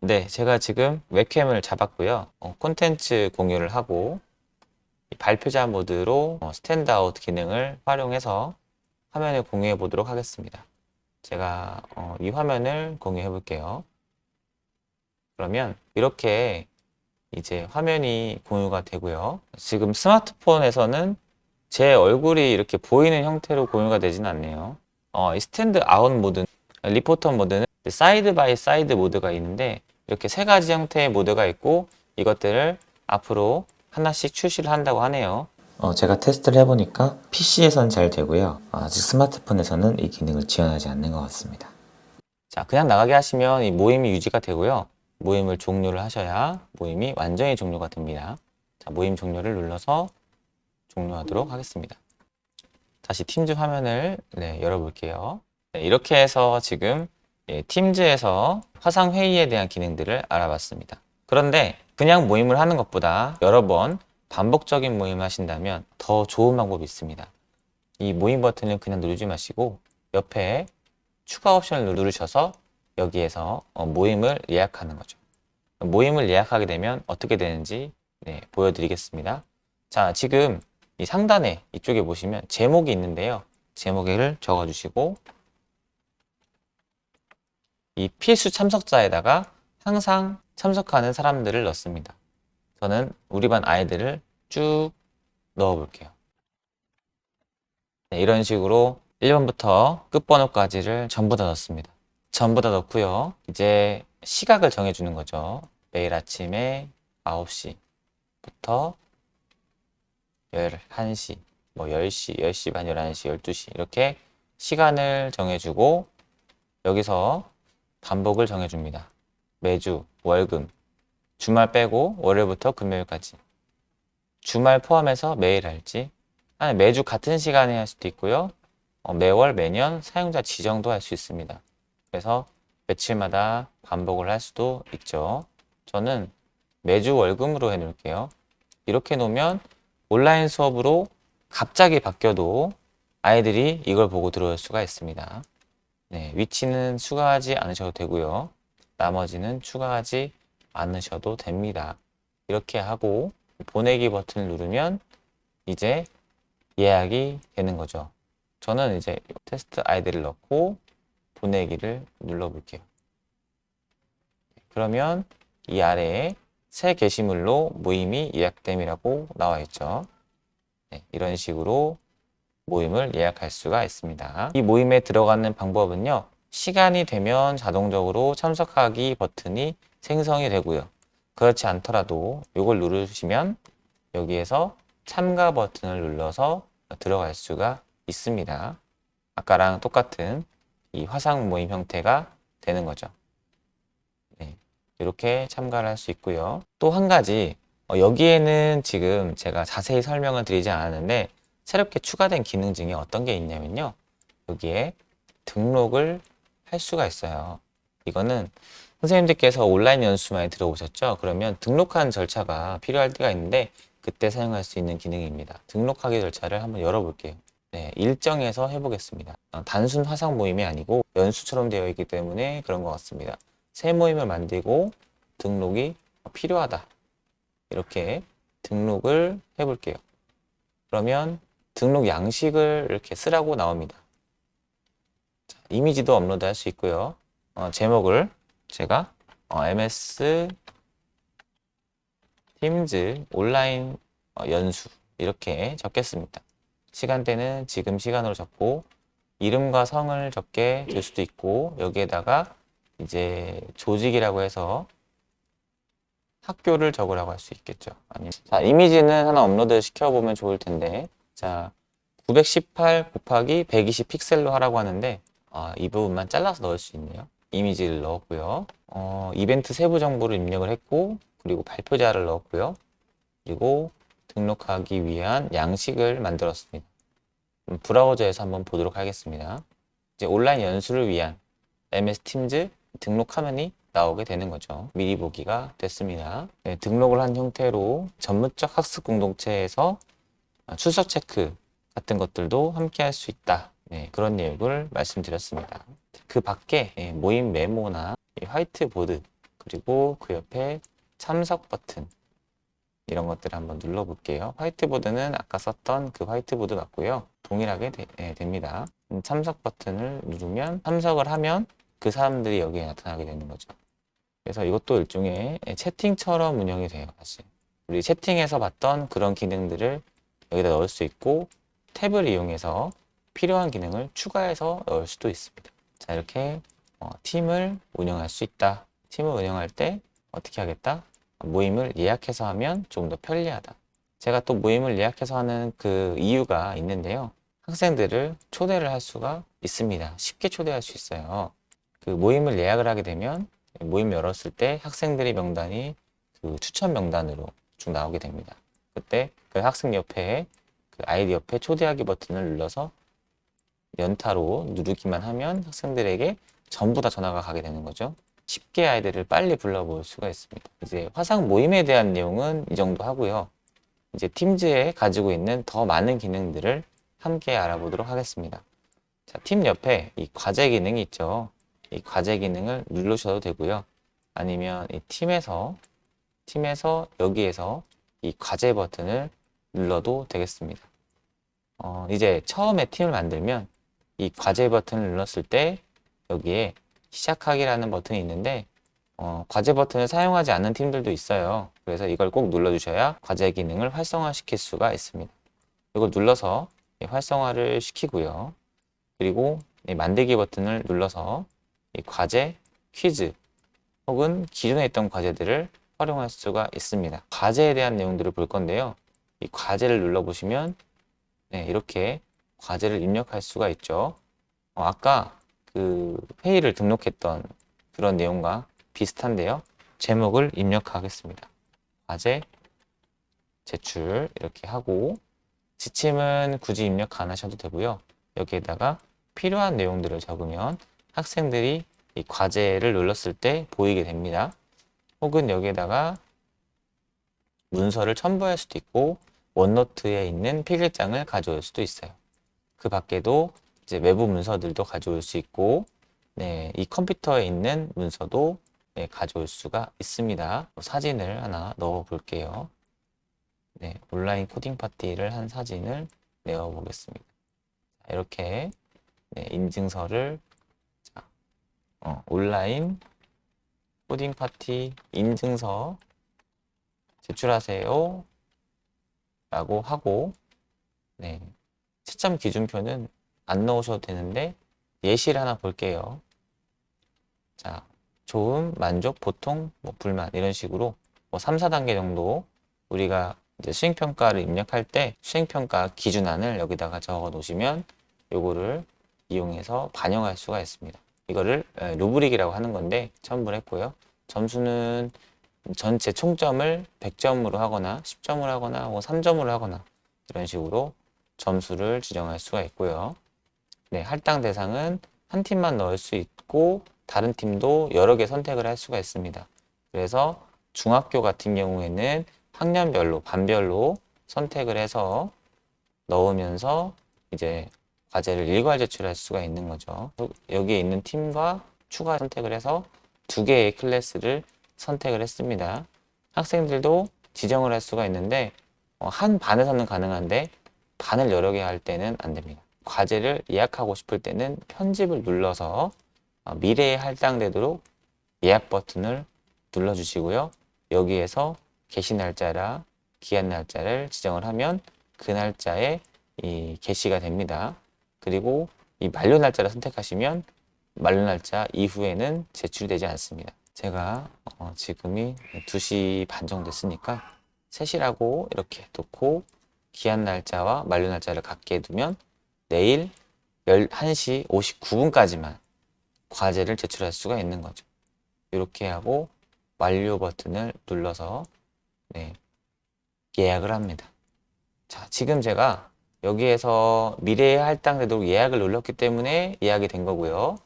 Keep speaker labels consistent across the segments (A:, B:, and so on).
A: 네, 제가 지금 웹캠을 잡았고요. 어, 콘텐츠 공유를 하고 이 발표자 모드로 어, 스탠드아웃 기능을 활용해서 화면을 공유해 보도록 하겠습니다. 제가 어, 이 화면을 공유해 볼게요. 그러면 이렇게 이제 화면이 공유가 되고요. 지금 스마트폰에서는 제 얼굴이 이렇게 보이는 형태로 공유가 되지는 않네요. 어, 이 스탠드 아웃 모드, 리포터 모드는 사이드 바이 사이드 모드가 있는데 이렇게 세 가지 형태의 모드가 있고 이것들을 앞으로 하나씩 출시를 한다고 하네요. 어, 제가 테스트를 해보니까 PC에선 잘 되고요. 아직 스마트폰에서는 이 기능을 지원하지 않는 것 같습니다. 자, 그냥 나가게 하시면 이 모임이 유지가 되고요. 모임을 종료를 하셔야 모임이 완전히 종료가 됩니다. 자, 모임 종료를 눌러서 종료하도록 하겠습니다. 다시 팀즈 화면을 네, 열어볼게요. 네, 이렇게 해서 지금 예, 팀즈에서 화상 회의에 대한 기능들을 알아봤습니다. 그런데 그냥 모임을 하는 것보다 여러 번 반복적인 모임을 하신다면 더 좋은 방법이 있습니다. 이 모임 버튼을 그냥 누르지 마시고 옆에 추가 옵션을 누르셔서 여기에서 어, 모임을 예약하는 거죠. 모임을 예약하게 되면 어떻게 되는지 네, 보여드리겠습니다. 자, 지금 이 상단에 이쪽에 보시면 제목이 있는데요. 제목을 적어주시고 이 필수 참석자에다가 항상 참석하는 사람들을 넣습니다. 저는 우리 반 아이들을 쭉 넣어 볼게요. 네, 이런 식으로 1번부터 끝번호까지를 전부 다 넣습니다. 전부 다 넣고요. 이제 시각을 정해주는 거죠. 매일 아침에 9시부터 11시, 뭐 10시, 10시 반, 11시, 12시 이렇게 시간을 정해주고 여기서 반복을 정해줍니다. 매주, 월금, 주말 빼고 월요일부터 금요일까지. 주말 포함해서 매일 할지, 아니 매주 같은 시간에 할 수도 있고요. 어, 매월, 매년 사용자 지정도 할 수 있습니다. 그래서 며칠마다 반복을 할 수도 있죠. 저는 매주 월금으로 해 놓을게요. 이렇게 놓으면 온라인 수업으로 갑자기 바뀌어도 아이들이 이걸 보고 들어올 수가 있습니다. 네, 위치는 추가하지 않으셔도 되고요. 나머지는 추가하지 않으셔도 됩니다. 이렇게 하고 보내기 버튼을 누르면 이제 예약이 되는 거죠. 저는 이제 테스트 아이디를 넣고 보내기를 눌러 볼게요. 그러면 이 아래에 새 게시물로 모임이 예약됨이라고 나와 있죠. 네, 이런 식으로 모임을 예약할 수가 있습니다. 이 모임에 들어가는 방법은요. 시간이 되면 자동적으로 참석하기 버튼이 생성이 되고요. 그렇지 않더라도 이걸 누르시면 여기에서 참가 버튼을 눌러서 들어갈 수가 있습니다. 아까랑 똑같은 이 화상 모임 형태가 되는 거죠. 네, 이렇게 참가를 할 수 있고요. 또 한 가지 어, 여기에는 지금 제가 자세히 설명을 드리지 않았는데 새롭게 추가된 기능 중에 어떤 게 있냐면요. 여기에 등록을 할 수가 있어요. 이거는 선생님들께서 온라인 연수 많이 들어오셨죠? 그러면 등록하는 절차가 필요할 때가 있는데 그때 사용할 수 있는 기능입니다. 등록하기 절차를 한번 열어볼게요. 네, 일정에서 해보겠습니다. 어, 단순 화상 모임이 아니고 연수처럼 되어 있기 때문에 그런 것 같습니다. 새 모임을 만들고 등록이 필요하다. 이렇게 등록을 해볼게요. 그러면 등록 양식을 이렇게 쓰라고 나옵니다. 자, 이미지도 업로드 할 수 있고요. 어, 제목을 제가 어, MS 팀즈 온라인 어, 연수 이렇게 적겠습니다. 시간대는 지금 시간으로 적고 이름과 성을 적게 될 수도 있고 여기에다가 이제 조직이라고 해서 학교를 적으라고 할 수 있겠죠. 아니면 자 이미지는 하나 업로드 시켜보면 좋을 텐데 자 918 곱하기 120 픽셀로 하라고 하는데 아, 이 부분만 잘라서 넣을 수 있네요. 이미지를 넣었고요. 어, 이벤트 세부 정보를 입력을 했고 그리고 발표자를 넣었고요. 그리고 등록하기 위한 양식을 만들었습니다. 음, 브라우저에서 한번 보도록 하겠습니다. 이제 온라인 연수를 위한 MS 팀즈 등록 화면이 나오게 되는 거죠. 미리 보기가 됐습니다. 네, 등록을 한 형태로 전문적 학습 공동체에서 출석 체크 같은 것들도 함께 할 수 있다. 네, 그런 내용을 말씀드렸습니다. 그 밖에 예, 모임 메모나 이 화이트보드 그리고 그 옆에 참석 버튼 이런 것들을 한번 눌러볼게요. 화이트보드는 아까 썼던 그 화이트보드 같고요. 동일하게 되- 예, 됩니다. 음, 참석 버튼을 누르면 참석을 하면 그 사람들이 여기에 나타나게 되는 거죠. 그래서 이것도 일종의 예, 채팅처럼 운영이 돼요. 사실. 우리 채팅에서 봤던 그런 기능들을 여기다 넣을 수 있고 탭을 이용해서 필요한 기능을 추가해서 넣을 수도 있습니다. 자, 이렇게 어, 팀을 운영할 수 있다. 팀을 운영할 때 어떻게 하겠다? 모임을 예약해서 하면 좀더 편리하다. 제가 또 모임을 예약해서 하는 그 이유가 있는데요. 학생들을 초대를 할 수가 있습니다. 쉽게 초대할 수 있어요. 그 모임을 예약을 하게 되면 모임 열었을 때 학생들의 명단이 그 추천 명단으로 쭉 나오게 됩니다. 그때 그 학생 옆에 그 아이디 옆에 초대하기 버튼을 눌러서 연타로 누르기만 하면 학생들에게 전부 다 전화가 가게 되는 거죠. 쉽게 아이들을 빨리 불러볼 수가 있습니다. 이제 화상 모임에 대한 내용은 이 정도 하고요. 이제 팀즈에 가지고 있는 더 많은 기능들을 함께 알아보도록 하겠습니다. 자, 팀 옆에 이 과제 기능이 있죠. 이 과제 기능을 누르셔도 되고요. 아니면 이 팀에서 팀에서 여기에서 이 과제 버튼을 눌러도 되겠습니다. 어, 이제 처음에 팀을 만들면 이 과제 버튼을 눌렀을 때 여기에 시작하기라는 버튼이 있는데 어, 과제 버튼을 사용하지 않는 팀들도 있어요. 그래서 이걸 꼭 눌러주셔야 과제 기능을 활성화시킬 수가 있습니다. 이걸 눌러서 이 활성화를 시키고요. 그리고 이 만들기 버튼을 눌러서 이 과제, 퀴즈 혹은 기존에 있던 과제들을 활용할 수가 있습니다. 과제에 대한 내용들을 볼 건데요. 이 과제를 눌러보시면 네, 이렇게 과제를 입력할 수가 있죠. 어, 아까 그 회의를 등록했던 그런 내용과 비슷한데요. 제목을 입력하겠습니다. 과제, 제출 이렇게 하고 지침은 굳이 입력 안 하셔도 되고요. 여기에다가 필요한 내용들을 적으면 학생들이 이 과제를 눌렀을 때 보이게 됩니다. 혹은 여기에다가 문서를 첨부할 수도 있고 원노트에 있는 필기장을 가져올 수도 있어요. 그 밖에도 이제 외부 문서들도 가져올 수 있고, 네, 이 컴퓨터에 있는 문서도 네, 가져올 수가 있습니다. 사진을 하나 넣어 볼게요. 네, 온라인 코딩 파티를 한 사진을 내어 보겠습니다. 자, 이렇게 네, 인증서를 자, 어, 온라인 코딩 파티 인증서 제출하세요. 라고 하고, 네. 채점 기준표는 안 넣으셔도 되는데, 예시를 하나 볼게요. 자, 좋음, 만족, 보통, 뭐 불만, 이런 식으로 뭐 3, 4단계 정도 우리가 이제 수행평가를 입력할 때 수행평가 기준안을 여기다가 적어 놓으시면 요거를 이용해서 반영할 수가 있습니다. 이거를 에, 루브릭이라고 하는 건데 첨부를 했고요. 점수는 전체 총점을 100점으로 하거나 10점을 하거나 뭐 3점으로 하거나 이런 식으로 점수를 지정할 수가 있고요. 네, 할당 대상은 한 팀만 넣을 수 있고 다른 팀도 여러 개 선택을 할 수가 있습니다. 그래서 중학교 같은 경우에는 학년별로 반별로 선택을 해서 넣으면서 이제 과제를 일괄 제출할 수가 있는 거죠. 여기에 있는 팀과 추가 선택을 해서 두 개의 클래스를 선택을 했습니다. 학생들도 지정을 할 수가 있는데 어, 한 반에서는 가능한데 반을 여러 개 할 때는 안 됩니다. 과제를 예약하고 싶을 때는 편집을 눌러서 어, 미래에 할당되도록 예약 버튼을 눌러주시고요. 여기에서 개시 날짜라 기한 날짜를 지정을 하면 그 날짜에 이 개시가 됩니다. 그리고 이 만료 날짜를 선택하시면 만료 날짜 이후에는 제출되지 않습니다. 제가 어, 지금이 2시 반 정도 됐으니까 3시라고 이렇게 놓고 기한 날짜와 만료 날짜를 같게 두면 내일 11시 59분까지만 과제를 제출할 수가 있는 거죠. 이렇게 하고 완료 버튼을 눌러서 네, 예약을 합니다. 자, 지금 제가 여기에서 미래에 할당되도록 예약을 눌렀기 때문에 예약이 된 거고요.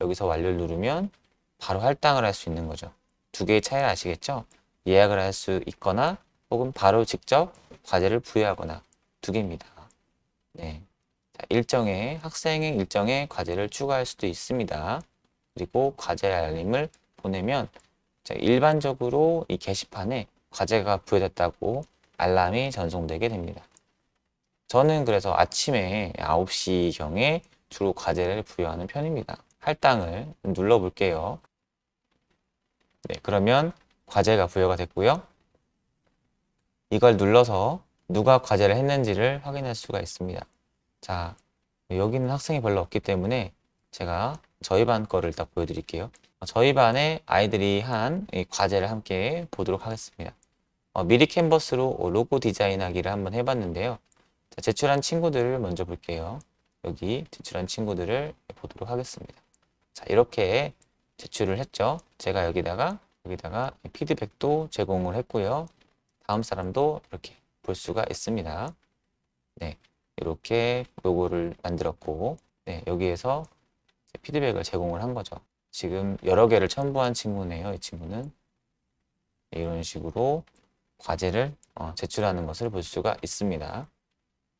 A: 여기서 완료를 누르면 바로 할당을 할 수 있는 거죠. 두 개의 차이를 아시겠죠? 예약을 할 수 있거나 혹은 바로 직접 과제를 부여하거나 두 개입니다. 네. 일정의 학생의 일정에 과제를 추가할 수도 있습니다. 그리고 과제 알림을 보내면 자, 일반적으로 이 게시판에 과제가 부여됐다고 알람이 전송되게 됩니다. 저는 그래서 아침에 9시경에 주로 과제를 부여하는 편입니다. 할당을 눌러 볼게요. 네, 그러면 과제가 부여가 됐고요. 이걸 눌러서 누가 과제를 했는지를 확인할 수가 있습니다. 자, 여기는 학생이 별로 없기 때문에 제가 저희 반 거를 딱 보여드릴게요. 저희 반에 아이들이 한이 과제를 함께 보도록 하겠습니다. 어, 미리 캔버스로 로고 디자인하기를 한번 해봤는데요. 자, 제출한 친구들을 먼저 볼게요. 여기 제출한 친구들을 보도록 하겠습니다. 자, 이렇게 제출을 했죠. 제가 여기다가 여기다가 피드백도 제공을 했고요. 다음 사람도 이렇게 볼 수가 있습니다. 네, 이렇게 로고를 만들었고, 네, 여기에서 피드백을 제공을 한 거죠. 지금 여러 개를 첨부한 친구네요. 이 친구는 네, 이런 식으로 과제를 어, 제출하는 것을 볼 수가 있습니다.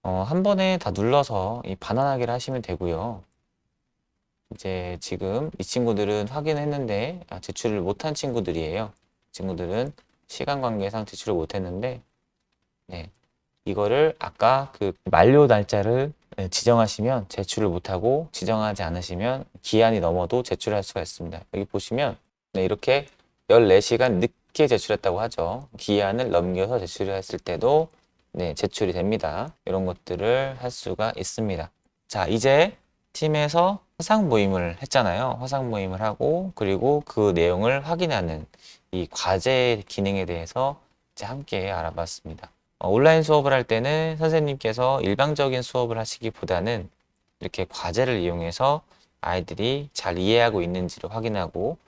A: 어, 한 번에 다 눌러서 이 반환하기를 하시면 되고요. 이제 지금 이 친구들은 확인했는데 아, 제출을 못한 친구들이에요. 친구들은 시간 관계상 제출을 못했는데 네, 이거를 아까 그 만료 날짜를 네, 지정하시면 제출을 못하고 지정하지 않으시면 기한이 넘어도 제출할 수가 있습니다. 여기 보시면 네, 이렇게 14시간 늦게 제출했다고 하죠. 기한을 넘겨서 제출했을 때도 네, 제출이 됩니다. 이런 것들을 할 수가 있습니다. 자, 이제 팀에서 화상 모임을 했잖아요. 화상 모임을 하고 그리고 그 내용을 확인하는 이 과제 기능에 대해서 이제 함께 알아봤습니다. 어, 온라인 수업을 할 때는 선생님께서 일방적인 수업을 하시기보다는 이렇게 과제를 이용해서 아이들이 잘 이해하고 있는지를 확인하고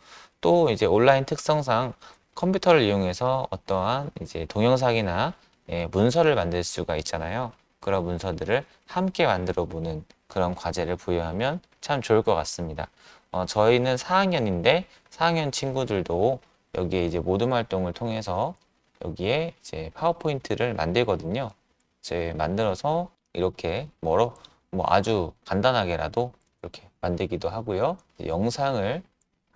A: 또 이제 온라인 특성상 컴퓨터를 이용해서 어떠한 이제 동영상이나 예, 문서를 만들 수가 있잖아요. 그런 문서들을 함께 만들어 보는 그런 과제를 부여하면 참 좋을 것 같습니다. 어, 저희는 4학년인데 4학년 친구들도 여기에 이제 모둠 활동을 통해서 여기에 이제 파워포인트를 만들거든요. 이제 만들어서 이렇게 뭐로 뭐 아주 간단하게라도 이렇게 만들기도 하고요. 영상을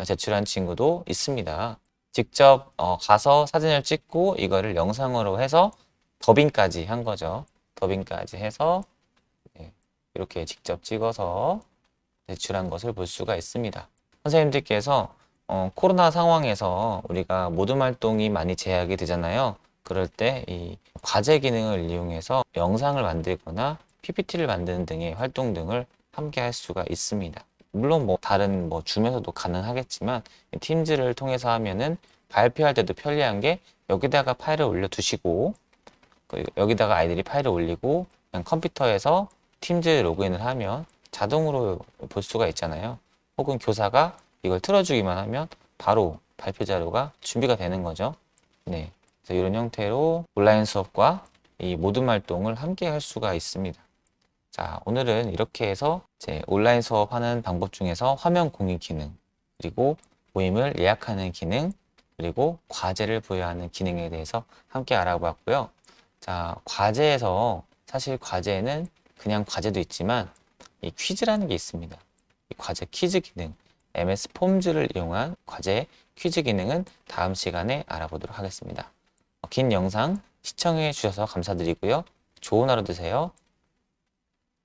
A: 제출한 친구도 있습니다. 직접 어, 가서 사진을 찍고 이거를 영상으로 해서 더빙까지 한 거죠. 더빙까지 해서 네, 이렇게 직접 찍어서 제출한 것을 볼 수가 있습니다. 선생님들께서 어, 코로나 상황에서 우리가 모둠 활동이 많이 제약이 되잖아요. 그럴 때 이 과제 기능을 이용해서 영상을 만들거나 PPT를 만드는 등의 활동 등을 함께 할 수가 있습니다. 물론 뭐 다른 뭐 줌에서도 가능하겠지만 팀즈를 통해서 하면은 발표할 때도 편리한 게 여기다가 파일을 올려 두시고 그 여기다가 아이들이 파일을 올리고 그냥 컴퓨터에서 팀즈 로그인을 하면 자동으로 볼 수가 있잖아요. 혹은 교사가 이걸 틀어주기만 하면 바로 발표 자료가 준비가 되는 거죠. 네. 그래서 이런 형태로 온라인 수업과 이 모든 활동을 함께 할 수가 있습니다. 자, 오늘은 이렇게 해서 제 온라인 수업하는 방법 중에서 화면 공유 기능, 그리고 모임을 예약하는 기능, 그리고 과제를 부여하는 기능에 대해서 함께 알아보았고요. 자, 과제에서 사실 과제에는 그냥 과제도 있지만 이 퀴즈라는 게 있습니다. 이 과제 퀴즈 기능, MS 폼즈를 이용한 과제 퀴즈 기능은 다음 시간에 알아보도록 하겠습니다. 어, 긴 영상 시청해 주셔서 감사드리고요. 좋은 하루 되세요.